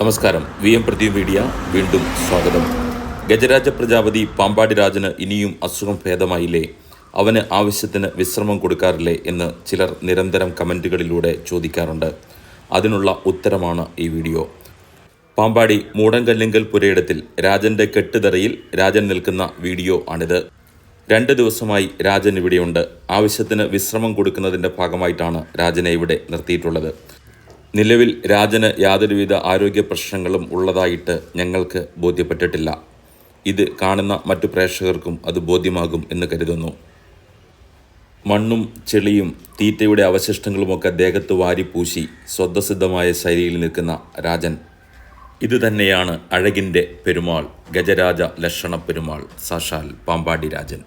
നമസ്കാരം. V M പ്രതി media വീണ്ടും സ്വാഗതം. ഗജരാജ പ്രജാപതി പാമ്പാടി രാജന് ഇനിയും അസുഖം ഭേദമായില്ലേ? അവന് ആവശ്യത്തിന് വിശ്രമം കൊടുക്കാറില്ലേ എന്ന് ചിലർ നിരന്തരം കമന്റുകളിലൂടെ ചോദിക്കാറുണ്ട്. അതിനുള്ള ഉത്തരമാണ് ഈ വീഡിയോ. പാമ്പാടി മൂടങ്കല്ലിങ്കൽ പുരയിടത്തിൽ രാജന്റെ കെട്ടുതറയിൽ രാജൻ നിൽക്കുന്ന വീഡിയോ ആണിത്. രണ്ട് ദിവസമായി രാജൻ ഇവിടെയുണ്ട്. ആവശ്യത്തിന് വിശ്രമം കൊടുക്കുന്നതിന്റെ ഭാഗമായിട്ടാണ് രാജനെ ഇവിടെ നിർത്തിയിട്ടുള്ളത്. നിലവിൽ രാജന് യാതൊരുവിധ ആരോഗ്യ പ്രശ്നങ്ങളും ഉള്ളതായിട്ട് ഞങ്ങൾക്ക് ബോധ്യപ്പെട്ടിട്ടില്ല. ഇത് കാണുന്ന മറ്റു പ്രേക്ഷകർക്കും അത് ബോധ്യമാകും എന്ന് കരുതുന്നു. മണ്ണും ചെളിയും തീറ്റയുടെ അവശിഷ്ടങ്ങളുമൊക്കെ ദേഹത്ത് വാരിപ്പൂശി സ്വതസിദ്ധമായ ശൈലിയിൽ നിൽക്കുന്ന രാജൻ. ഇതുതന്നെയാണ് അഴകിന്റെ പെരുമാൾ ഗജരാജ ലക്ഷണ പെരുമാൾ സാഷാൽ പാമ്പാടി രാജൻ.